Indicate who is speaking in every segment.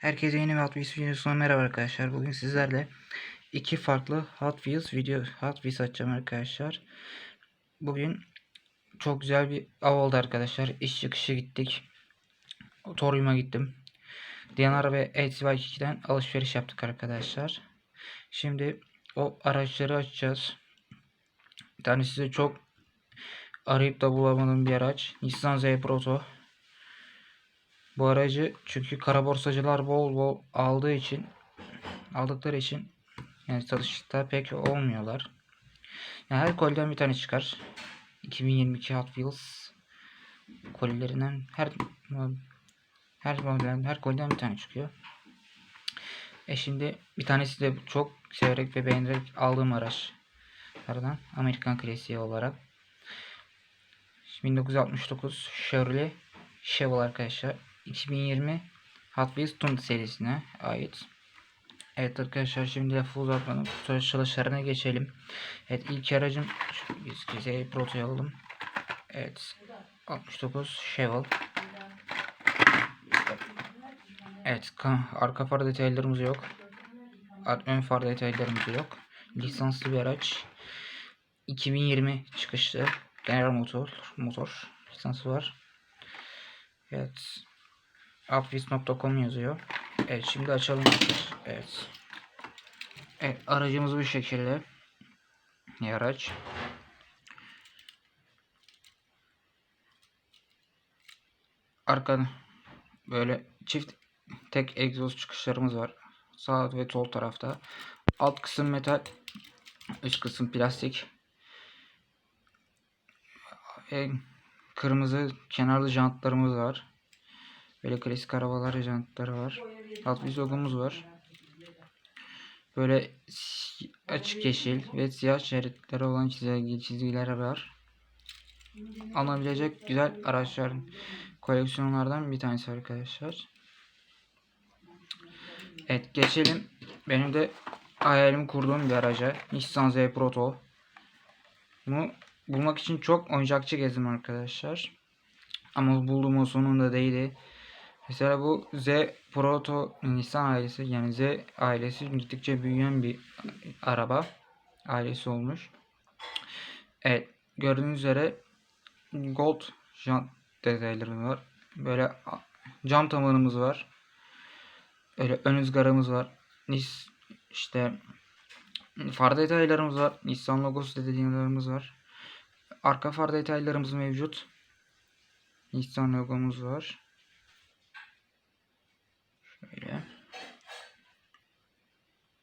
Speaker 1: Herkese yeni bir Hot Wheels videosundan merhaba arkadaşlar. Bugün sizlerle iki farklı Hot Wheels video Hot Wheels açacağım arkadaşlar. Bugün çok güzel bir av oldu arkadaşlar. İş çıkışı gittik. Torium'a gittim. Diyanar ve LCY2'den alışveriş yaptık arkadaşlar. Şimdi o araçları açacağız. Bir tane size çok arayıp da bulamadığım bir araç. Nissan Z Proto. Bu aracı çünkü kara borsacılar bol bol aldığı için aldıkları için yani satışta pek olmuyorlar. Yani her koliden bir tane çıkar. 2022 Hot Wheels kolilerinden her her modelden her koliden bir tane çıkıyor. E şimdi bir tanesi de çok severek ve beğenerek aldığım araçlardan Amerikan klasiği olarak 1969 Chevrolet Chevrolet arkadaşlar 2020 Hot Wheels Tundra serisine ait. Evet arkadaşlar şimdi lafı uzatmadan çalışlarına geçelim. Evet ilk aracım biz bize protoyu alalım. Evet 69 Chevrolet. Evet arka far detaylarımız yok. Ön far detaylarımız yok. Lisanslı bir araç. 2020 çıkışlı. General Motor motor lisansı var. Evet. Upvis.com yazıyor. Evet şimdi açalım. Evet. Evet aracımız bu şekilde. Araç? Arkada böyle çift tek egzoz çıkışlarımız var. Sağ ve sol tarafta. Alt kısım metal, üst kısım plastik. Ve kırmızı kenarlı jantlarımız var. Böyle klasik arabalar jantları var. Alt bir logomuz var. Böyle açık yeşil ve siyah şeritleri olan çizgi, çizgiler var. Alınabilecek güzel araçlar koleksiyonlardan bir tanesi arkadaşlar. Evet geçelim. Benim de hayalimi kurduğum bir araca. Nissan Z Proto. Bunu bulmak için çok oyuncakçı gezdim arkadaşlar. Ama bulduğum o sonunda değildi. Mesela bu Z Proto Nissan ailesi yani Z ailesi gittikçe büyüyen bir araba ailesi olmuş. Evet gördüğünüz üzere gold jant detayları var. Böyle cam tavanımız var. Böyle ön ızgaramız var. Nis işte far detaylarımız var. Nissan logosu detaylarımız var. Arka far detaylarımız mevcut. Nissan logomuz var. Şöyle.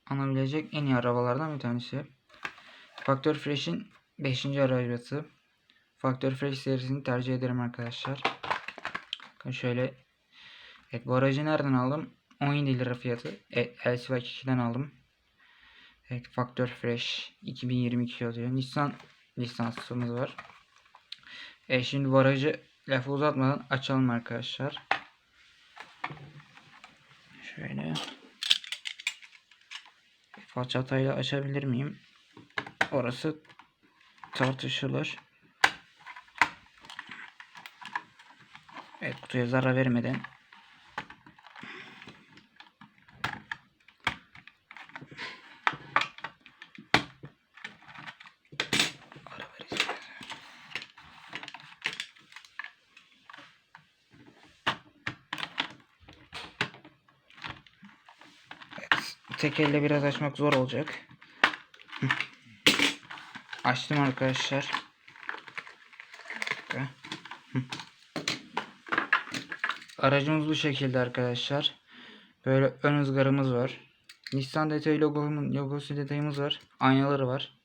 Speaker 1: Anabilecek en iyi arabalardan bir tanesi. Faktör Fresh'in 5. arabası. Faktör Fresh serisini tercih ederim arkadaşlar. Bakın şöyle. Evet bu aracı nereden aldım? 17 lira fiyatı. Evet LCV 2'den aldım. Evet Faktör Fresh 2022 yazıyor. Nissan lisansımız var. Evet şimdi bu aracı lafı uzatmadan açalım arkadaşlar. Şöyle. Falçatayla açabilir miyim? Orası tartışılır. Evet kutuya zarar vermeden tek elle biraz açmak zor olacak. Açtım arkadaşlar. Aracımız bu şekilde arkadaşlar. Böyle ön ızgarımız var. Nissan detay logomun logosu detayımız var. Aynaları var.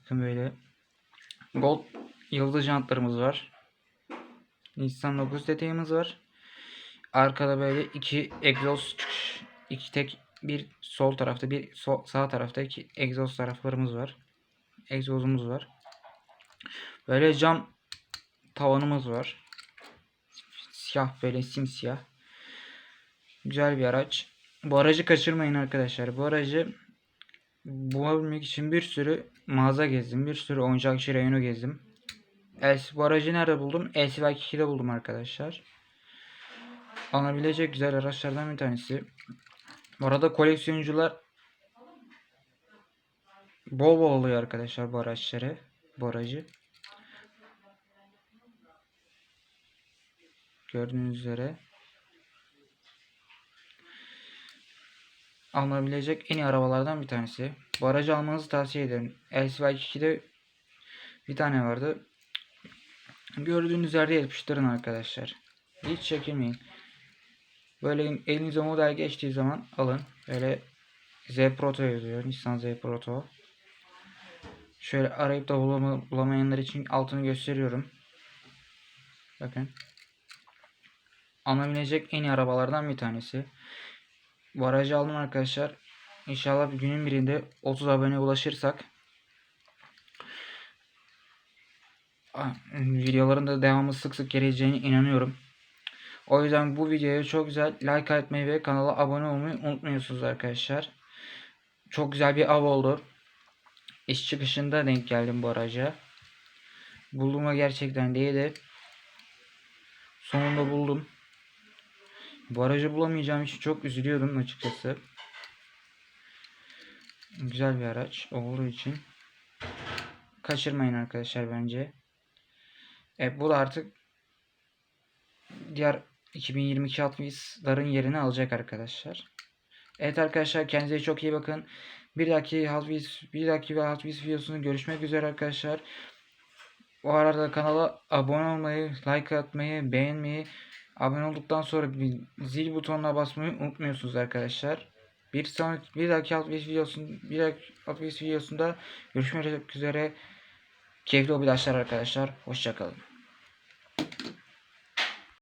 Speaker 1: Bakın böyle. Gold yıldız jantlarımız var. Nissan logosu detayımız var. Arkada böyle iki egzoz çıkış. iki tek bir sol tarafta bir sol, sağ tarafta iki egzoz taraflarımız var. Egzozumuz var. Böyle cam tavanımız var. Siyah böyle simsiyah. Güzel bir araç. Bu aracı kaçırmayın arkadaşlar. Bu aracı bulabilmek için bir sürü mağaza gezdim. Bir sürü oyuncakçı reyonu gezdim. El, bu aracı nerede buldum? LCV 2'de buldum arkadaşlar. alınabilecek güzel araçlardan bir tanesi. Bu arada koleksiyoncular bol bol oluyor arkadaşlar bu araçları. Aracı. Gördüğünüz üzere. Alınabilecek en iyi arabalardan bir tanesi. Bu aracı almanızı tavsiye ederim. LCY2'de bir tane vardı. Gördüğünüz yerde yapıştırın arkadaşlar. Hiç çekinmeyin. Böyle elinize model geçtiği zaman alın. Böyle Z Proto yazıyor. Nissan Z Proto. Şöyle arayıp da bulama, bulamayanlar için altını gösteriyorum. Bakın. Alınabilecek en iyi arabalardan bir tanesi. Bu aracı aldım arkadaşlar. İnşallah bir günün birinde 30 abone ulaşırsak Ah, videoların da devamı sık sık geleceğine inanıyorum. O yüzden bu videoya çok güzel like atmayı ve kanala abone olmayı unutmuyorsunuz arkadaşlar. Çok güzel bir av oldu. İş çıkışında denk geldim bu araca. Bulduğuma gerçekten değdi. Sonunda buldum. Bu aracı bulamayacağım için çok üzülüyordum açıkçası. Güzel bir araç olduğu için. Kaçırmayın arkadaşlar bence. E, bu da artık diğer 2022 60'ların yerini alacak arkadaşlar. Evet arkadaşlar kendinize çok iyi bakın. Bir dahaki Hot Wheels, bir dahaki Hot Wheels videosunda görüşmek üzere arkadaşlar. Bu arada kanala abone olmayı, like atmayı, beğenmeyi, abone olduktan sonra bir zil butonuna basmayı unutmuyorsunuz arkadaşlar. Bir sonraki bir dahaki Hot Wheels videosunda bir dahaki Hot videosunda görüşmek üzere. Keyifli obilaşlar arkadaşlar. Hoşçakalın.